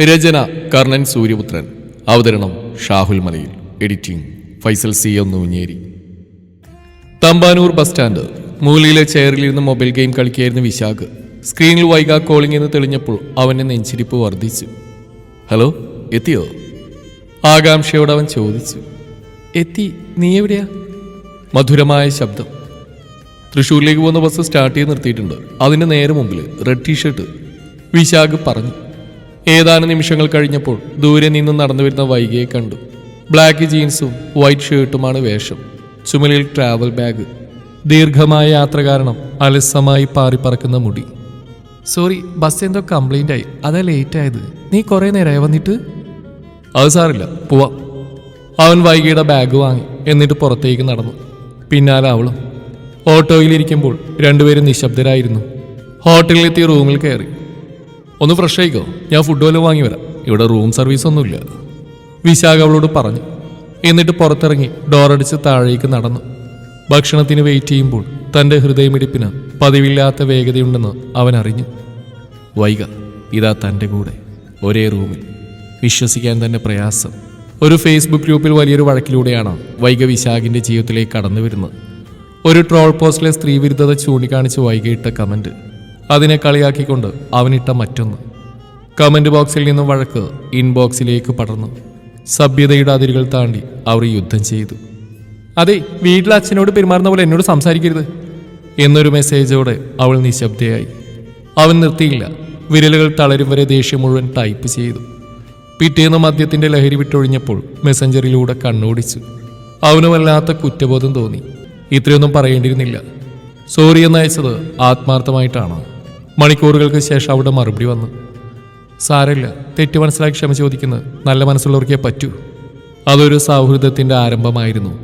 രചന കർണൻ സൂര്യപുത്രൻ. അവതരണം Shahul Malayil. Editing Faisal C M Noonjeri. Thampanoor bus stand മൂലയിലെ ചെയറിലിരുന്ന് mobile game കളിക്കുകയായിരുന്നു വിശാഖ്. സ്ക്രീനിൽ വൈകാ കോളിംഗ് എന്ന് തെളിഞ്ഞപ്പോൾ അവന്റെ നെഞ്ചിരിപ്പ് വർദ്ധിച്ചു. ഹലോ എത്തിയോ? ആകാംക്ഷയോട് അവൻ ചോദിച്ചു. എത്തി നീ എവിടെയാ? മധുരമായ ശബ്ദം. തൃശ്ശൂരിലേക്ക് പോകുന്ന ബസ് സ്റ്റാർട്ട് ചെയ്ത് നിർത്തിയിട്ടുണ്ട്. അതിന്റെ നേരെ മുമ്പിൽ റെഡ് ടീഷർട്ട് വിശാഖ് പറഞ്ഞു. ഏതാനും നിമിഷങ്ങൾ കഴിഞ്ഞപ്പോൾ ദൂരെ നിന്ന് നടന്നു വരുന്ന വൈകിയെ കണ്ടു. ബ്ലാക്ക് ജീൻസും വൈറ്റ് ഷർട്ടുമാണ് വേഷം. ചുമലിൽ ട്രാവൽ ബാഗ് ദീർഘമായ യാത്ര കാരണം അലസമായി പാറിപ്പറക്കുന്ന മുടി. സോറി ബസ് എന്തോ കംപ്ലൈന്റ് ആയി. അതാ ലേറ്റ് ആയത്. നീ കുറെ നേരമായി വന്നിട്ട്? അത് സാറില്ല. പോവാം. അവൻ വൈകിയുടെ ബാഗ് വാങ്ങി എന്നിട്ട് പുറത്തേക്ക് നടന്നു. പിന്നാലെ അവളും. ഓട്ടോയിലിരിക്കുമ്പോൾ രണ്ടുപേരും നിശബ്ദരായിരുന്നു. ഹോട്ടലിലെത്തി റൂമിൽ കയറി. ഒന്ന് ഫ്രഷ് ആയിക്കോ. ഞാൻ ഫുഡ് വല്ലതും വാങ്ങി വരാം. ഇവിടെ റൂം സർവീസ് ഒന്നുമില്ല. വിശാഖ അവളോട് പറഞ്ഞു. എന്നിട്ട് പുറത്തിറങ്ങി ഡോറടിച്ച് താഴേക്ക് നടന്നു. ഭക്ഷണത്തിന് വെയിറ്റ് ചെയ്യുമ്പോൾ തന്റെ ഹൃദയമിടിപ്പിന് പതിവില്ലാത്ത വേഗതയുണ്ടെന്ന് അവൻ അറിഞ്ഞു. വൈക ഇതാ തന്റെ കൂടെ. ഒരേ റൂമിൽ വിശ്വസിക്കാൻ തന്നെ പ്രയാസം. ഒരു ഫേസ്ബുക്ക് ഗ്രൂപ്പിൽ വലിയൊരു വഴക്കിലൂടെയാണ് വൈക വിശാഖിന്റെ ജീവിതത്തിലേക്ക് കടന്നു വരുന്നത് ഒരു ട്രോൾ പോസ്റ്റിലെ സ്ത്രീവിരുദ്ധത ചൂണ്ടിക്കാണിച്ച് വൈകിട്ട കമന്റ് അതിനെ കളിയാക്കിക്കൊണ്ട് അവനിട്ട മറ്റൊന്ന്. കമന്റ് ബോക്സിൽ നിന്നും വഴക്ക് ഇൻബോക്സിലേക്ക് പടർന്നു. സഭ്യതയുടെ അതിരുകൾ താണ്ടി അവർ യുദ്ധം ചെയ്തു. അതെ വീട്ടിലെ അച്ഛനോട് പെരുമാറുന്ന പോലെ എന്നോട് സംസാരിക്കരുത്. എന്നൊരു മെസ്സേജോടെ അവൾ നിശബ്ദയായി. അവൻ നിർത്തിയില്ല. വിരലുകൾ തളരും വരെ ദേഷ്യം മുഴുവൻ ടൈപ്പ് ചെയ്തു. പിറ്റേന്ന് മദ്യത്തിന്റെ ലഹരി വിട്ടൊഴിഞ്ഞപ്പോൾ മെസ്സഞ്ചറിലൂടെ കണ്ണോടിച്ചു. അവന് വല്ലാത്ത കുറ്റബോധം തോന്നി. ഇത്രയൊന്നും പറയേണ്ടിയിരുന്നില്ല. സോറി എന്നയച്ചത് ആത്മാർത്ഥമായിട്ടാണ്? മണിക്കൂറുകൾക്ക് ശേഷം അവിടെ മറുപടി വന്നു. സാരമില്ല തെറ്റ് മനസ്സിലാക്കി ക്ഷമ ചോദിക്കുന്നത് നല്ല മനസ്സുള്ളവർക്കേ പറ്റൂ. അതൊരു സൗഹൃദത്തിന്റെ ആരംഭമായിരുന്നു.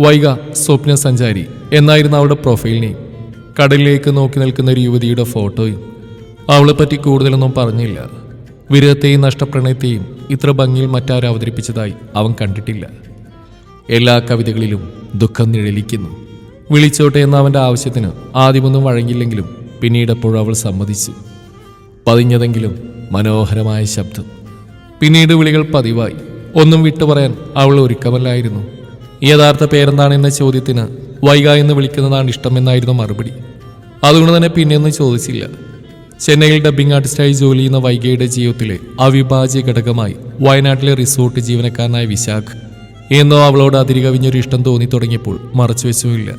വൈക സ്വപ്ന സഞ്ചാരി എന്നായിരുന്നു അവളുടെ പ്രൊഫൈൽ നെയിം കടലിലേക്ക് നോക്കി നിൽക്കുന്ന ഒരു യുവതിയുടെ ഫോട്ടോയും അവളെ പറ്റി കൂടുതലൊന്നും പറഞ്ഞില്ല. വിരഹത്തെയും നഷ്ടപ്രണയത്തെയും ഇത്ര ഭംഗിയിൽ മറ്റാരും അവതരിപ്പിച്ചതായി അവൻ കണ്ടിട്ടില്ല. എല്ലാ കവിതകളിലും ദുഃഖം നിഴലിക്കുന്നു. വിളിച്ചോട്ടെ എന്ന അവന്റെ ആവശ്യത്തിന് ആദ്യമൊന്നും വഴങ്ങിയില്ലെങ്കിലും പിന്നീടപ്പോൾ അവൾ സമ്മതിച്ചു. പതിഞ്ഞതെങ്കിലും മനോഹരമായ ശബ്ദം. പിന്നീട് വിളികൾ പതിവായി. ഒന്നും വിട്ടു പറയാൻ അവൾ ഒരുക്കമല്ലായിരുന്നു. യഥാർത്ഥ പേരെന്താണെന്ന ചോദ്യത്തിന് വൈക എന്ന് വിളിക്കുന്നതാണ് ഇഷ്ടമെന്നായിരുന്നു മറുപടി. അതുകൊണ്ട് തന്നെ പിന്നെയൊന്നും ചോദിച്ചില്ല. ചെന്നൈയിൽ ഡബ്ബിംഗ് ആർട്ടിസ്റ്റായി ജോലി ചെയ്യുന്ന വൈഗയുടെ ജീവിതത്തിലെ അവിഭാജ്യ ഘടകമായി വയനാട്ടിലെ റിസോർട്ട് ജീവനക്കാരനായ വിശാഖ് എന്നോ അവളോട് അതിരുകവിഞ്ഞൊരു ഇഷ്ടം തോന്നി തുടങ്ങിയപ്പോൾ മറച്ചു വെച്ചുമില്ല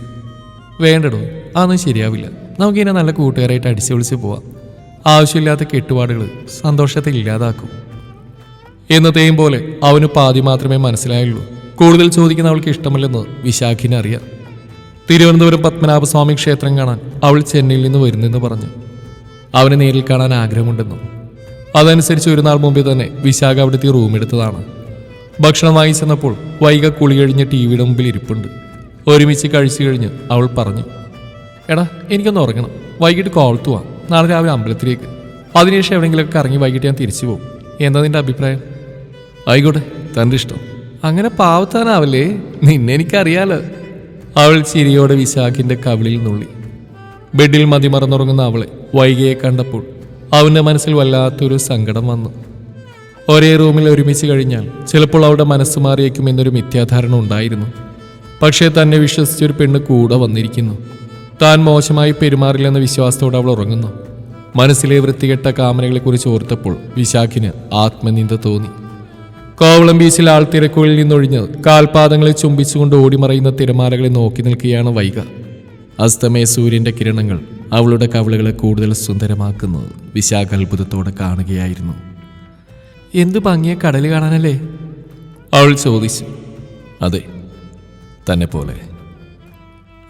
വേണ്ടടോ അതൊന്നും ശരിയാവില്ല. നമുക്കിങ്ങനെ നല്ല കൂട്ടുകാരായിട്ട് അടിച്ചു വിളിച്ച് പോവാം. ആവശ്യമില്ലാത്ത കെട്ടുപാടുകൾ സന്തോഷത്തെ ഇല്ലാതാക്കും. എന്നത്തെയും പോലെ അവന് പാതി മാത്രമേ മനസ്സിലായുള്ളൂ. കൂടുതൽ ചോദിക്കുന്ന അവൾക്ക് ഇഷ്ടമല്ലെന്ന് വിശാഖിന് അറിയാം. തിരുവനന്തപുരം പത്മനാഭസ്വാമി ക്ഷേത്രം കാണാൻ അവൾ ചെന്നൈയിൽ നിന്ന് വരുന്നെന്ന് പറഞ്ഞു. അവനെ നേരിൽ കാണാൻ ആഗ്രഹമുണ്ടെന്നും. അതനുസരിച്ച് ഒരു നാൾ മുമ്പേ തന്നെ വിശാഖ അവിടുത്തെ റൂമെടുത്തതാണ് ഭക്ഷണം വാങ്ങി ചെന്നപ്പോൾ കുളി കഴിഞ്ഞ് ടി വിയുടെ മുമ്പിൽ ഇരിപ്പുണ്ട്. ഒരുമിച്ച് കഴിച്ചു കഴിഞ്ഞ് അവൾ പറഞ്ഞു എടാ എനിക്കൊന്ന് ഉറങ്ങണം. വൈകിട്ട് കോളത്ത് പോവാം നാളെ രാവിലെ അമ്പലത്തിലേക്ക്. അതിനുശേഷം എവിടെയെങ്കിലുമൊക്കെ ഇറങ്ങി വൈകിട്ട് ഞാൻ തിരിച്ചു പോകും. എന്താ നിന്റെ അഭിപ്രായം? ആയിക്കോട്ടെ തന്റെ ഇഷ്ടം. അങ്ങനെ പാവത്താനാവല്ലേ? നിന്നെ എനിക്കറിയാലോ. അവൾ ചിരിയോടെ വിശാഖിന്റെ കവിളിൽ നുള്ളി. ബെഡിൽ മതിമറന്നുറങ്ങുന്ന അവളെ വൈകിയെ കണ്ടപ്പോൾ അവന്റെ മനസ്സിൽ വല്ലാത്തൊരു സങ്കടം വന്നു. ഒരേ റൂമിൽ ഒരുമിച്ച് കഴിഞ്ഞാൽ ചിലപ്പോൾ അവളുടെ മനസ്സ് മാറിയേക്കും എന്നൊരു മിഥ്യാധാരണ ഉണ്ടായിരുന്നു. പക്ഷേ തന്നെ വിശ്വസിച്ചൊരു പെണ്ണ് കൂടെ വന്നിരിക്കുന്നു. താൻ മോശമായി പെരുമാറില്ലെന്ന വിശ്വാസത്തോടെ അവൾ ഉറങ്ങുന്നു. മനസ്സിലെ വൃത്തികെട്ട കാമനകളെക്കുറിച്ച് ഓർത്തപ്പോൾ വിശാഖിന് ആത്മനിന്ദ തോന്നി. കോവളം ബീച്ചിൽ ആൾ തിരക്കുകളിൽ നിന്നൊഴിഞ്ഞ് കാൽപാദങ്ങളെ ചുംബിച്ചുകൊണ്ട് ഓടിമറയുന്ന തിരമാലകളെ നോക്കി നിൽക്കുകയാണ് വൈക അസ്തമയ സൂര്യന്റെ കിരണങ്ങൾ അവളുടെ കവിളുകളെ കൂടുതൽ സുന്ദരമാക്കുന്നത് വിശാഖ അത്ഭുതത്തോടെ കാണുകയായിരുന്നു. എന്തു ഭംഗിയ കടൽ കാണാനല്ലേ? അവൾ ചോദിച്ചു. അതെ തന്നെ പോലെ.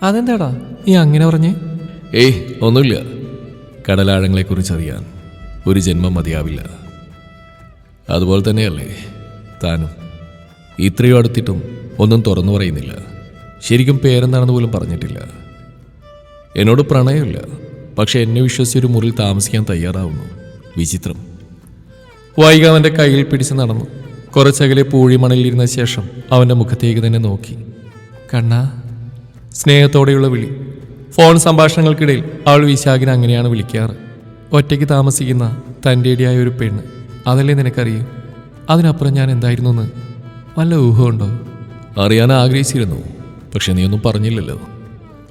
അതെന്താടാ? നീ അങ്ങനെ പറഞ്ഞേ? ഏയ് ഒന്നുമില്ല. കടലാഴങ്ങളെക്കുറിച്ച് അറിയാൻ ഒരു ജന്മം മതിയാവില്ല. അതുപോലെ തന്നെയല്ലേ താനും. ഇത്രയും അടുത്തിട്ടും ഒന്നും തുറന്നു പറയുന്നില്ല. ശരിക്കും പേരെന്താണെന്ന് പോലും പറഞ്ഞിട്ടില്ല. എന്നോട് പ്രണയമില്ല. പക്ഷെ എന്നെ വിശ്വസിച്ച് ഒരു മുറിയിൽ താമസിക്കാൻ തയ്യാറാവുന്നു. വിചിത്രം. വൈക അവന്റെ കയ്യിൽ പിടിച്ച് നടന്നു. കുറച്ചകലെ പൂഴിമണലിരുന്ന ശേഷം അവന്റെ മുഖത്തേക്ക് തന്നെ നോക്കി. കണ്ണാ സ്നേഹത്തോടെയുള്ള വിളി. ഫോൺ സംഭാഷണങ്ങൾക്കിടയിൽ അവൾ വിശാഖിനെ അങ്ങനെയാണ് വിളിക്കാറ്. ഒറ്റയ്ക്ക് താമസിക്കുന്ന തന്റെ ഇടിയായ ഒരു പെണ്ണ്. അതല്ലേ നിനക്കറിയൂ? അതിനപ്പുറം ഞാൻ എന്തായിരുന്നു എന്ന് വല്ല ഊഹമുണ്ടോ? അറിയാൻ ആഗ്രഹിച്ചിരുന്നു. പക്ഷെ നീ ഒന്നും പറഞ്ഞില്ലല്ലോ.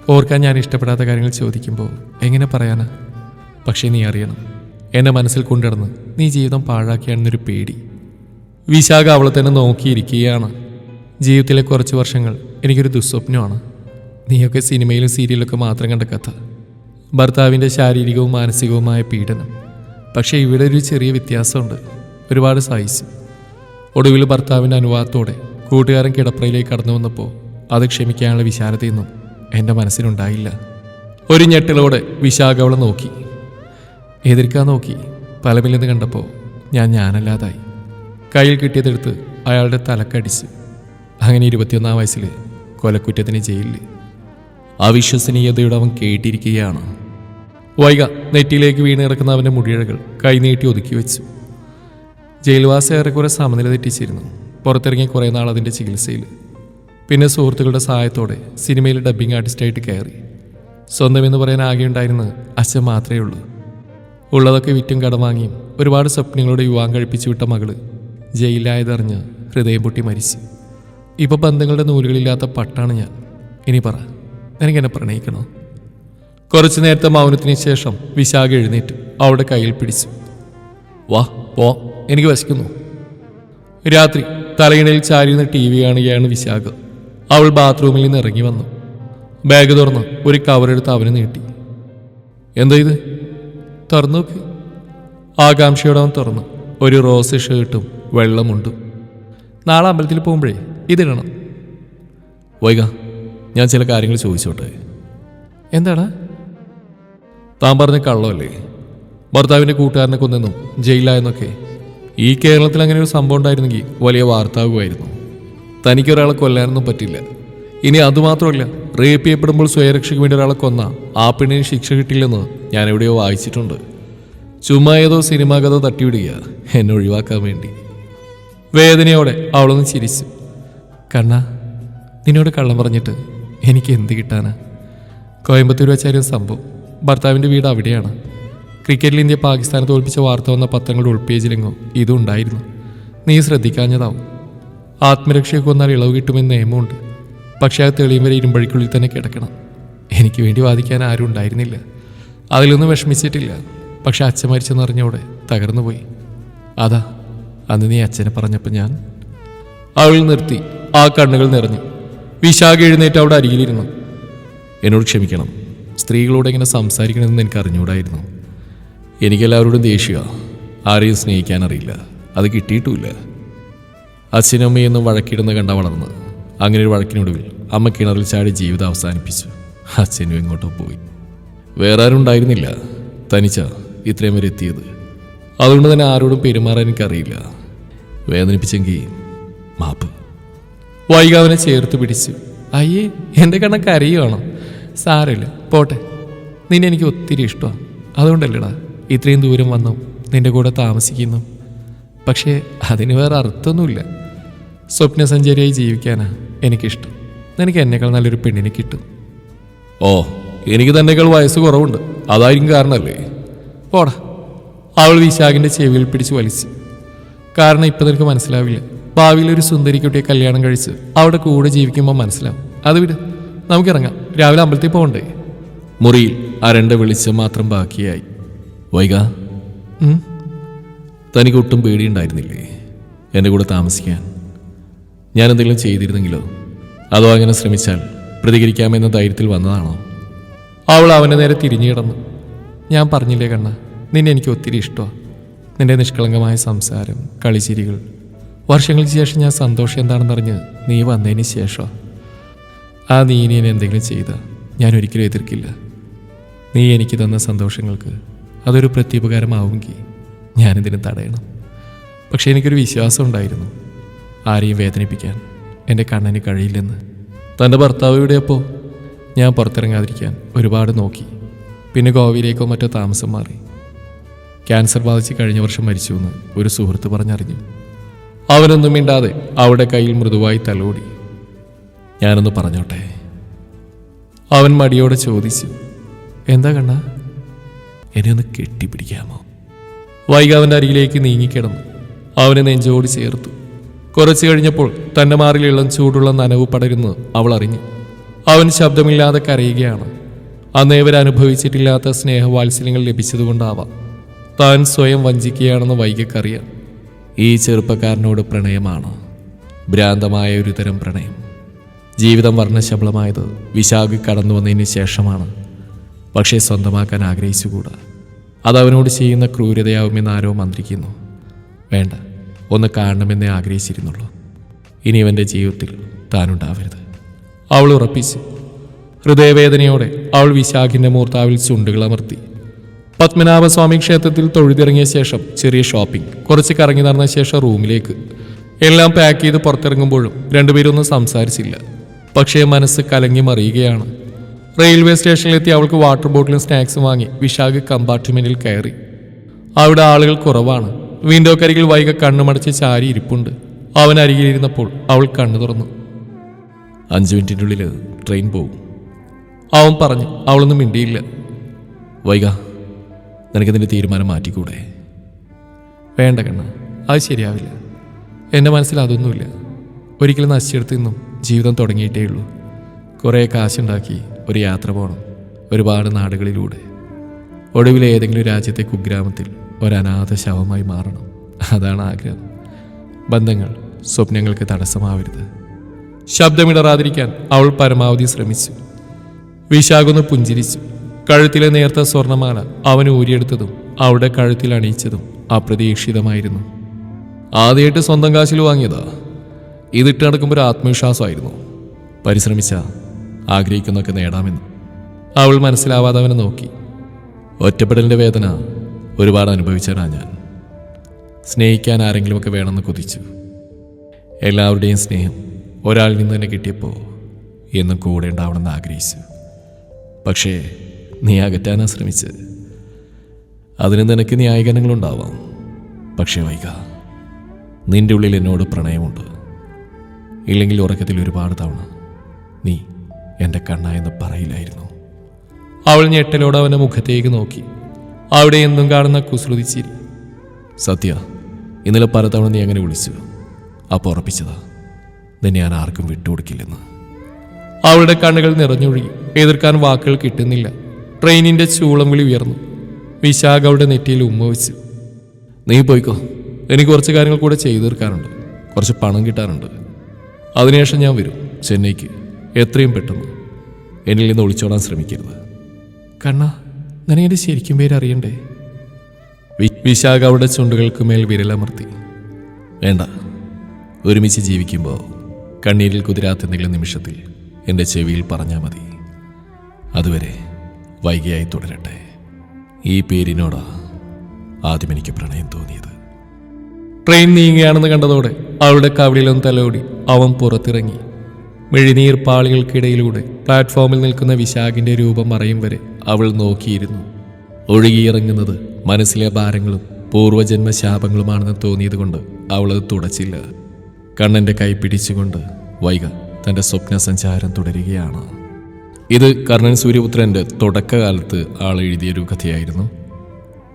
ഓർക്കാൻ ഞാൻ ഇഷ്ടപ്പെടാത്ത കാര്യങ്ങൾ ചോദിക്കുമ്പോൾ എങ്ങനെ പറയാനാ? പക്ഷേ നീ അറിയണം. എന്നെ മനസ്സിൽ കൊണ്ടിടന്ന് നീ ജീവിതം പാഴാക്കിയാണെന്നൊരു പേടി. വിശാഖ അവളെ തന്നെ നോക്കിയിരിക്കുകയാണ്. ജീവിതത്തിലെ കുറച്ച് വർഷങ്ങൾ എനിക്കൊരു ദുസ്വപ്നമാണ്. നീയൊക്കെ സിനിമയിലും സീരിയലൊക്കെ മാത്രം കണ്ട കഥ. ഭർത്താവിന്റെ ശാരീരികവും മാനസികവുമായ പീഡനം. പക്ഷേ ഇവിടെ ഒരു ചെറിയ വ്യത്യാസമുണ്ട്. ഒരുപാട് സഹിച്ചു. ഒടുവിൽ ഭർത്താവിന്റെ അനുവാദത്തോടെ കൂട്ടുകാരൻ കിടപ്പറയിലേക്ക് കടന്നു വന്നപ്പോൾ അത് ക്ഷമിക്കാനുള്ള വിശാലതയൊന്നും എന്റെ മനസ്സിലുണ്ടായില്ല. ഒരു ഞെട്ടിലോടെ വിശാഖ നോക്കി. എതിർക്കാൻ നോക്കി. പലമില്ലെന്ന് കണ്ടപ്പോൾ ഞാൻ ഞാനല്ലാതായി. കയ്യിൽ കിട്ടിയതെടുത്ത് അയാളുടെ തലക്കടിച്ച്. അങ്ങനെ ഇരുപത്തിയൊന്നാം വയസ്സിൽ കൊലക്കുറ്റത്തിന് ജയിലിൽ അവിശ്വസനീയതയുടെ അവൻ കേട്ടിരിക്കുകയാണ്. വൈക നെറ്റിയിലേക്ക് വീണിറക്കുന്ന അവന്റെ മുടിയഴകൾ കൈനീട്ടി ഒതുക്കി വെച്ചു. ജയിൽവാസം ഏറെക്കുറെ സമനില തെറ്റിച്ചിരുന്നു. പുറത്തിറങ്ങി കുറേ നാൾ അതിന്റെ ചികിത്സയിൽ. പിന്നെ സുഹൃത്തുക്കളുടെ സഹായത്തോടെ സിനിമയിൽ ഡബ്ബിംഗ് ആർട്ടിസ്റ്റായിട്ട് കയറി. സ്വന്തമെന്ന് പറയാൻ ആകെ ഉണ്ടായിരുന്നത് അച്ഛൻ മാത്രമേ ഉള്ളൂ. ഉള്ളതൊക്കെ വിറ്റും കടം വാങ്ങിയും ഒരുപാട് സ്വപ്നങ്ങളോട് യുവാൻ കഴിപ്പിച്ചു വിട്ട മകൾ ജയിലിലായതറിഞ്ഞ് ഹൃദയം പൊട്ടി മരിച്ചു. ഇപ്പൊ ബന്ധങ്ങളുടെ നൂലുകളില്ലാത്ത പട്ടാണ് ഞാൻ. ഇനി പറ. എനിക്കെന്നെ പ്രണയിക്കണോ? കുറച്ചു നേരത്തെ മൗനത്തിന് ശേഷം വിശാഖ എഴുന്നേറ്റ് അവളുടെ കയ്യിൽ പിടിച്ചു. വാ പോ. എനിക്ക് വശിക്കുന്നു. രാത്രി തലയിണയിൽ ചാരിയുന്ന ടി വി കാണുകയാണ് വിശാഖ. അവൾ ബാത്റൂമിൽ നിന്ന് ഇറങ്ങി വന്നു. ബാഗ് തുറന്ന് ഒരു കവറെടുത്ത് അവന് നീട്ടി. എന്താ ഇത്? തുറന്നു നോക്ക് ആകാംക്ഷയോടെ അവൻ തുറന്നു. ഒരു റോസ് ഷർട്ടും വെള്ളമുണ്ടും. നാളെ അമ്പലത്തിൽ പോകുമ്പോഴേ ഇതിടണം. വൈക. ഞാൻ ചില കാര്യങ്ങൾ ചോദിച്ചോട്ടെ? എന്താണ്? താൻ പറഞ്ഞ കള്ളമല്ലേ? ഭർത്താവിന്റെ കൂട്ടുകാരനെ കൊന്നെന്നും ജയിലായെന്നൊക്കെ ഈ കേരളത്തിൽ അങ്ങനെ ഒരു സംഭവം ഉണ്ടായിരുന്നെങ്കിൽ വലിയ വാർത്താകുമായിരുന്നു. തനിക്കൊരാളെ കൊല്ലാനൊന്നും പറ്റില്ല. ഇനി അതുമാത്രമല്ല റേപ്പ് ചെയ്യപ്പെടുമ്പോൾ സ്വയരക്ഷയ്ക്ക് വേണ്ടി ഒരാളെ കൊന്ന ആ പെണ്ണിന് ശിക്ഷ കിട്ടില്ലെന്ന് ഞാൻ എവിടെയോ വായിച്ചിട്ടുണ്ട്. ചുമ്മാ ഏതോ സിനിമാ കഥ തട്ടിവിടുക എന്നെ ഒഴിവാക്കാൻ വേണ്ടി. വേദനയോടെ അവളൊന്ന് ചിരിച്ചു. കണ്ണ നിന്നോട് കള്ളം പറഞ്ഞിട്ട് എനിക്ക് എന്ത് കിട്ടാനാ? കോയമ്പത്തൂർ വെച്ചായിരുന്നു സംഭവം. ഭർത്താവിന്റെ വീട് അവിടെയാണ്. ക്രിക്കറ്റിൽ ഇന്ത്യ പാകിസ്ഥാനെ തോൽപ്പിച്ച വാർത്ത വന്ന പത്രങ്ങളുടെ ഉൾപേജിലെങ്ങോ ഇതും ഉണ്ടായിരുന്നു. നീ ശ്രദ്ധിക്കാഞ്ഞതാവും. ആത്മരക്ഷയൊക്കെ വന്നാൽ ഇളവ് കിട്ടുമെന്ന് നിയമമുണ്ട്. പക്ഷേ അത് തെളിയും വരെ ഇരുമ്പഴിക്കുള്ളിൽ തന്നെ കിടക്കണം. എനിക്ക് വേണ്ടി വാദിക്കാൻ ആരും ഉണ്ടായിരുന്നില്ല. അതിലൊന്നും വിഷമിച്ചിട്ടില്ല. പക്ഷെ അച്ഛൻ മരിച്ചെന്നറിഞ്ഞോടെ തകർന്നു പോയി. അതാ അന്ന് നീ അച്ഛനെ പറഞ്ഞപ്പോൾ ഞാൻ. അവൾ നിർത്തി. ആ കണ്ണുകൾ നിറഞ്ഞു. വിശാഖ എഴുന്നേറ്റ് അവിടെ അരികിലിരുന്നു. എന്നോട് ക്ഷമിക്കണം. സ്ത്രീകളോട് എങ്ങനെ സംസാരിക്കണമെന്ന് എനിക്ക് അറിഞ്ഞുകൂടായിരുന്നു. എനിക്കെല്ലാവരോടും ദേഷ്യ. ആരെയും സ്നേഹിക്കാൻ അറിയില്ല. അത് കിട്ടിയിട്ടുമില്ല. അച്ഛനമ്മയൊന്നും വഴക്കിടുന്ന കണ്ട വളർന്ന് അങ്ങനെ ഒരു വഴക്കിനൊടുവിൽ അമ്മ കിണറിൽ ചാടി ജീവിതം അവസാനിപ്പിച്ചു. അച്ഛനും എങ്ങോട്ടോ പോയി. വേറെ ആരും ഉണ്ടായിരുന്നില്ല. തനിച്ച ഇത്രയും വരെ എത്തിയത്. അതുകൊണ്ട് തന്നെ ആരോടും പെരുമാറാൻ എനിക്കറിയില്ല. വേദനിപ്പിച്ചെങ്കിൽ മാപ്പ്. വൈകാ അവനെ ചേർത്ത് പിടിച്ചു. അയ്യേ എന്റെ കണക്ക് അറിയുവാണോ? സാരമില്ല പോട്ടെ. നിന്നെ എനിക്ക് ഒത്തിരി ഇഷ്ടമാണ്. അതുകൊണ്ടല്ലേടാ ഇത്രയും ദൂരം വന്നു നിന്റെ കൂടെ താമസിക്കുന്നു. പക്ഷേ അതിന് വേറെ അർത്ഥമൊന്നുമില്ല. സ്വപ്നസഞ്ചാരിയായി ജീവിക്കാനാ എനിക്കിഷ്ടം. നിനക്ക് എന്നേക്കാൾ നല്ലൊരു പെണ്ണിനെ കിട്ടും. ഓ എനിക്ക് തന്നെക്കാൾ വയസ്സ് കുറവുണ്ട്. അതായിരിക്കും കാരണമല്ലേ? പോടാ. അവൾ വിശാഖിന്റെ ചെവിയിൽ പിടിച്ച് വലിച്ചു. കാരണം ഇപ്പം നിനക്ക് മനസ്സിലാവില്ല. ഭാവിയിൽ ഒരു സുന്ദരിക്കുട്ടിയെ കല്യാണം കഴിച്ച് അവിടെ കൂടെ ജീവിക്കുമ്പോൾ മനസ്സിലാവും. അത് വിട് നമുക്കിറങ്ങാം. രാവിലെ അമ്പലത്തിൽ പോകണ്ടേ? മുറിയിൽ അരണ്ട വെളിച്ചം മാത്രം ബാക്കിയായി. വൈക. തനിക്ക് ഒട്ടും പേടിയുണ്ടായിരുന്നില്ലേ എന്റെ കൂടെ താമസിക്കാൻ? ഞാൻ എന്തെങ്കിലും ചെയ്തിരുന്നെങ്കിലോ? അതോ അങ്ങനെ ശ്രമിച്ചാൽ പ്രതികരിക്കാമെന്ന ധൈര്യത്തിൽ വന്നതാണോ? അവൾ അവന്റെ നേരെ തിരിഞ്ഞു കിടന്നു. ഞാൻ പറഞ്ഞില്ലേ കണ്ണ നിന്നെ എനിക്ക് ഒത്തിരി ഇഷ്ടമാണ് നിന്റെ നിഷ്കളങ്കമായ സംസാരം കളിച്ചിരികൾ വർഷങ്ങൾക്ക് ശേഷം ഞാൻ സന്തോഷം എന്താണെന്നറിഞ്ഞ് നീ വന്നതിന് ശേഷം. ആ നീ ഇനി എന്നെ എന്തെങ്കിലും ചെയ്ത ഞാൻ ഒരിക്കലും എതിർക്കില്ല. നീ എനിക്ക് തന്ന സന്തോഷങ്ങൾക്ക് അതൊരു പ്രത്യുപകാരമാവുമെങ്കിൽ ഞാനിതിനെ തടയണം. പക്ഷെ എനിക്കൊരു വിശ്വാസം ഉണ്ടായിരുന്നു. ആരെയും വേദനിപ്പിക്കാൻ എന്റെ കണ്ണന് കഴിയില്ലെന്ന്. തന്റെ ഭർത്താവ് ഇവിടെയപ്പോൾ ഞാൻ പുറത്തിറങ്ങാതിരിക്കാൻ ഒരുപാട് നോക്കി. പിന്നെ ഗോവയിലേക്കോ മറ്റോ താമസം മാറി. ക്യാൻസർ ബാധിച്ച് കഴിഞ്ഞ വർഷം മരിച്ചു എന്ന് ഒരു സുഹൃത്ത് പറഞ്ഞറിഞ്ഞു. അവനൊന്നും മിണ്ടാതെ അവിടെ കയ്യിൽ മൃദുവായി തലോടി. ഞാനൊന്ന് പറഞ്ഞോട്ടെ? അവൻ മടിയോടെ ചോദിച്ചു എന്താ കണ്ണ? എന്നെ ഒന്ന് കെട്ടിപ്പിടിക്കാമോ? വൈക അവന്റെ അരികിലേക്ക് നീങ്ങിക്കിടന്നു. അവനെ നെഞ്ചോട് ചേർത്തു. കുറച്ചു കഴിഞ്ഞപ്പോൾ തന്റെ മാറിൽ ഇളം ചൂടുള്ള നനവ് പടരുന്നത് അവൾ അറിഞ്ഞു. അവൻ ശബ്ദമില്ലാതെ കരയുകയാണ്. അന്ന് ഇവർ അനുഭവിച്ചിട്ടില്ലാത്ത സ്നേഹവാത്സല്യങ്ങൾ ലഭിച്ചതുകൊണ്ടാവാം താൻ സ്വയം വഞ്ചിക്കുകയാണെന്ന് വൈകക്കറിയാം ഈ ചെറുപ്പക്കാരനോട് പ്രണയമാണ്. ഭ്രാന്തമായ ഒരു തരം പ്രണയം. ജീവിതം വർണശബളമായത് വിശാഖ് കടന്നു വന്നതിന് ശേഷമാണ്. പക്ഷേ സ്വന്തമാക്കാൻ ആഗ്രഹിച്ചുകൂടാ. അത് അവനോട് ചെയ്യുന്ന ക്രൂരതയാവുമെന്ന് ആരോ മന്ത്രിക്കുന്നു. വേണ്ട ഒന്ന് കാണണമെന്നേ ആഗ്രഹിച്ചിരുന്നുള്ളൂ. ഇനി ഇവന്റെ ജീവിതത്തിൽ താനുണ്ടാവരുത്. അവൾ ഉറപ്പിച്ചു ഹൃദയവേദനയോടെ അവൾ വിശാഖിന്റെ മൂർത്താവിൽ ചുണ്ടുകൾ അമർത്തി പത്മനാഭസ്വാമി ക്ഷേത്രത്തിൽ തൊഴുതിറങ്ങിയ ശേഷം ചെറിയ ഷോപ്പിംഗ് കുറച്ച് കറങ്ങി നടന്ന ശേഷം റൂമിലേക്ക്. എല്ലാം പാക്ക് ചെയ്ത് പുറത്തിറങ്ങുമ്പോഴും രണ്ടുപേരൊന്നും സംസാരിച്ചില്ല. പക്ഷേ മനസ്സ് കലങ്ങി മറിയുകയാണ്. റെയിൽവേ സ്റ്റേഷനിലെത്തി അവൾക്ക് വാട്ടർ ബോട്ടിലും സ്നാക്സും വാങ്ങി വിശാഖ് കമ്പാർട്ട്മെന്റിൽ കയറി. അവിടെ ആളുകൾ കുറവാണ്. വിൻഡോ കരികിൽ വൈക കണ്ണുമടച്ച് ചാരി ഇരിപ്പുണ്ട്. അവൻ അരികിലിരുന്നപ്പോൾ അവൾ കണ്ണു തുറന്നു. അഞ്ചു മിനിറ്റിനുള്ളിൽ ട്രെയിൻ പോകും അവൻ പറഞ്ഞു അവളൊന്നും മിണ്ടിയില്ല. വൈക. നിനക്കതിന്റെ തീരുമാനം മാറ്റിക്കൂടെ? വേണ്ട കണ്ണ അത് ശരിയാവില്ല. എന്റെ മനസ്സിൽ അതൊന്നുമില്ല. ഒരിക്കലും നശിച്ചെടുത്ത് നിന്നും ജീവിതം തുടങ്ങിയിട്ടേ ഉള്ളൂ. കുറേ കാശുണ്ടാക്കി ഒരു യാത്ര പോകണം ഒരുപാട് നാടുകളിലൂടെ. ഒടുവിൽ ഏതെങ്കിലും രാജ്യത്തെ കുഗ്രാമത്തിൽ ഒരനാഥ ശവമായി മാറണം. അതാണ് ആഗ്രഹം. ബന്ധങ്ങൾ സ്വപ്നങ്ങൾക്ക് തടസ്സമാവരുത്. ശബ്ദമിടറാതിരിക്കാൻ അവൾ പരമാവധി ശ്രമിച്ചു. വിശാഖൊന്ന് പുഞ്ചിരിച്ചു. കഴുത്തിലെ നേർത്ത സ്വർണമാല അവൻ ഊരിയെടുത്തതും അവിടെ കഴുത്തിൽ അണിയിച്ചതും അപ്രതീക്ഷിതമായിരുന്നു. ആദ്യമായിട്ട് സ്വന്തം കാശിൽ വാങ്ങിയതാ. ഇതിട്ട് നടക്കുമ്പോൾ ഒരു ആത്മവിശ്വാസമായിരുന്നു. പരിശ്രമിച്ച ആഗ്രഹിക്കുന്നൊക്കെ നേടാമെന്ന്. അവൾ മനസ്സിലാവാതെ അവനെ നോക്കി. ഒറ്റപ്പെടലിന്റെ വേദന ഒരുപാട് അനുഭവിച്ചതാണ് ഞാൻ. സ്നേഹിക്കാൻ ആരെങ്കിലുമൊക്കെ വേണമെന്ന് കൊതിച്ചു. എല്ലാവരുടെയും സ്നേഹം ഒരാളിൽ നിന്ന് തന്നെ കിട്ടിയപ്പോൾ എന്നും കൂടെ ഉണ്ടാവണമെന്ന് ആഗ്രഹിച്ചു. പക്ഷേ നീ അകറ്റാനാ ശ്രമിച്ചത്. അതിന് നിനക്ക് ന്യായീകരണങ്ങളുണ്ടാവാം. പക്ഷേ വൈക നിന്റെ ഉള്ളിൽ എന്നോട് പ്രണയമുണ്ട്. ഇല്ലെങ്കിൽ ഉറക്കത്തിൽ ഒരുപാട് തവണ നീ എന്റെ കണ്ണ എന്ന് പറയില്ലായിരുന്നു. അവൾ ഞെട്ടലോട് അവന്റെ മുഖത്തേക്ക് നോക്കി. അവിടെ എന്തും കാണുന്ന കുസൃതി ചിരി. സത്യ ഇന്നലെ പലതവണ നീ അങ്ങനെ വിളിച്ചു. അപ്പോൾ ഉറപ്പിച്ചതാ നിന്നെ ഞാൻ ആർക്കും വിട്ടുകൊടുക്കില്ലെന്ന്. അവളുടെ കണ്ണുകൾ നിറഞ്ഞൊഴുകി. എതിർക്കാൻ വാക്കുകൾ കിട്ടുന്നില്ല. ട്രെയിനിന്റെ ചൂളം വിളി ഉയർന്നു. വിശാഖ അവളുടെ നെറ്റിയിൽ ഉമ്മ വെച്ചു. നീ പോയിക്കോ. എനിക്ക് കുറച്ച് കാര്യങ്ങൾ കൂടെ ചെയ്തു തീർക്കാനുണ്ട്. കുറച്ച് പണം കിട്ടാനുണ്ട്. അതിനുശേഷം ഞാൻ വരും ചെന്നൈക്ക്. എത്രയും പെട്ടെന്ന്. എന്നിൽ നിന്ന് ഒളിച്ചോടാൻ ശ്രമിക്കരുത്. കണ്ണ നിനയുടെ ശരിക്കും പേര് അറിയണ്ടേ? വിശാഖ അവിടെ ചുണ്ടുകൾക്ക് മേൽ വിരലമർത്തി വേണ്ട. ഒരുമിച്ച് ജീവിക്കുമ്പോൾ കണ്ണീരിൽ കുതിരാത്ത എന്തെങ്കിലും നിമിഷത്തിൽ എന്റെ ചെവിയിൽ പറഞ്ഞാൽ മതി. അതുവരെ വൈകിയായി തുടരട്ടെ. ഈ പേരിനോടാ ആദ്യം എനിക്ക് പ്രണയം തോന്നിയത്. ട്രെയിൻ നീങ്ങുകയാണെന്ന് കണ്ടതോടെ അവളുടെ കവിളിലും തലോടി അവൻ പുറത്തിറങ്ങി. മെഴിനീർ പാളികൾക്കിടയിലൂടെ പ്ലാറ്റ്ഫോമിൽ നിൽക്കുന്ന വിശാഖിന്റെ രൂപം മറയും വരെ അവൾ നോക്കിയിരുന്നു. ഒഴുകിയിറങ്ങുന്നത് മനസ്സിലെ ഭാരങ്ങളും പൂർവജന്മ ശാപങ്ങളുമാണെന്ന് തോന്നിയതുകൊണ്ട് അവൾ അത് തുടച്ചില്ല. കണ്ണന്റെ കൈ പിടിച്ചുകൊണ്ട് വൈക തന്റെ സ്വപ്ന സഞ്ചാരം തുടരുകയാണ്. ഇത് കർണൻ സൂര്യപുത്രന്റെ തുടക്കകാലത്ത് ആൾ എഴുതിയൊരു കഥയായിരുന്നു.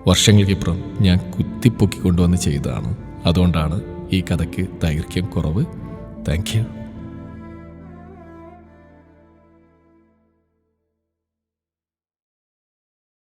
വർഷങ്ങൾക്കിപ്പുറം ഞാൻ കുത്തിപ്പൊക്കി കൊണ്ടുവന്ന് ചെയ്തതാണ്. അതുകൊണ്ടാണ് ഈ കഥയ്ക്ക് ദൈർഘ്യം കുറവ്. Thank you.